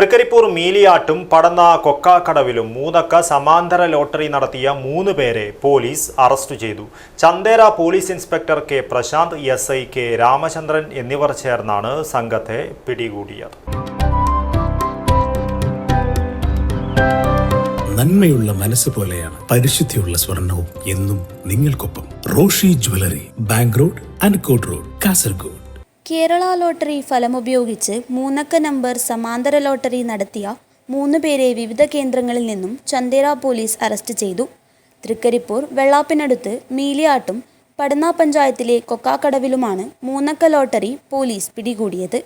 തൃക്കരിപ്പൂർ മീലിയാട്ടും പടന്ന കൊക്കാക്കടവിലും മൂന്നക്ക സമാന്തര ലോട്ടറി നടത്തിയ മൂന്ന് പേരെ പോലീസ് അറസ്റ്റ് ചെയ്തു. Chandera police inspector K Prashanth S I K Ramachandran എന്നിവർ ചേർന്നാണ് സംഘത്തെ പിടികൂടിയത്. നന്മയുള്ള മനസ്സ് പോലെയാണ് പരിശുദ്ധിയുള്ള സ്വർണവും എന്നും നിങ്ങൾക്കൊപ്പം Roshi jewellery bank road Ankot road Kasaragod. Kerala lottery ഫലമുപയോഗിച്ച് മൂന്നക്ക നമ്പർ സമാന്തര ലോട്ടറി നടത്തിയ മൂന്ന് പേരെ വിവിധ കേന്ദ്രങ്ങളിൽ നിന്നും ചന്ദേര പോലീസ് അറസ്റ്റ് ചെയ്തു. തൃക്കരിപ്പൂർ വെള്ളാപ്പിനടുത്ത് മീലിയാട്ടും പടന്ന പഞ്ചായത്തിലെ കൊക്കാക്കടവിലുമാണ് മൂന്നക്ക ലോട്ടറി പോലീസ് പിടികൂടിയത്.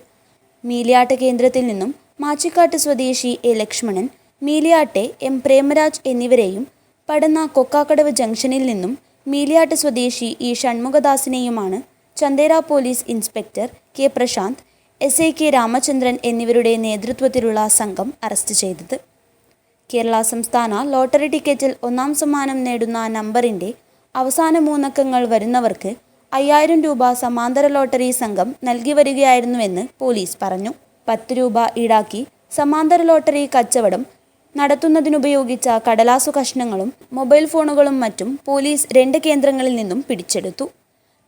മീലിയാട്ട് കേന്ദ്രത്തിൽ നിന്നും മാച്ചിക്കാട്ട് സ്വദേശി എ. ലക്ഷ്മണൻ മീലിയാട്ടെ എം. പ്രേമരാജ് എന്നിവരെയും പടന്ന കൊക്കാക്കടവ് ജംഗ്ഷനിൽ നിന്നും മീലിയാട്ട് സ്വദേശി E. ഷൺമുഖദാസിനെയുമാണ് Chandera police inspector K Prashanth S I K Ramachandran എന്നിവരുടെ നേതൃത്വത്തിലുള്ള സംഘം അറസ്റ്റ് ചെയ്തത്. കേരള സംസ്ഥാന ലോട്ടറി ടിക്കറ്റിൽ ഒന്നാം സമ്മാനം നേടുന്ന നമ്പറിന്റെ അവസാന മൂന്നക്കങ്ങൾ വരുന്നവർക്ക് അയ്യായിരം രൂപ സമാന്തര ലോട്ടറി സംഘം നൽകി വരികയായിരുന്നുവെന്ന് പോലീസ് പറഞ്ഞു. പത്ത് രൂപ ഈടാക്കി സമാന്തര ലോട്ടറി കച്ചവടം നടത്തുന്നതിനുപയോഗിച്ച കടലാസു കഷ്ണങ്ങളും മൊബൈൽ ഫോണുകളും മറ്റും പോലീസ് രണ്ട് കേന്ദ്രങ്ങളിൽ നിന്നും പിടിച്ചെടുത്തു.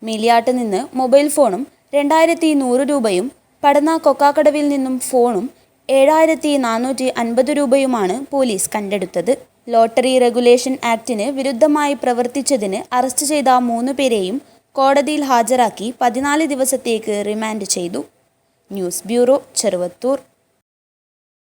മീലിയാട്ട് നിന്ന് മൊബൈൽ ഫോണും രണ്ടായിരത്തി നൂറ് രൂപയും പടന്ന കൊക്കാക്കടവിൽ നിന്നും ഫോണും ഏഴായിരത്തി നാനൂറ്റി അൻപത് രൂപയുമാണ് പോലീസ് കണ്ടെടുത്തത്. ലോട്ടറി റെഗുലേഷൻ ആക്ടിന് വിരുദ്ധമായി പ്രവർത്തിച്ചതിന് അറസ്റ്റ് ചെയ്ത മൂന്ന് പേരെയും കോടതിയിൽ ഹാജരാക്കി പതിനാല് ദിവസത്തേക്ക് റിമാൻഡ് ചെയ്തു. News bureau Cheruvathur.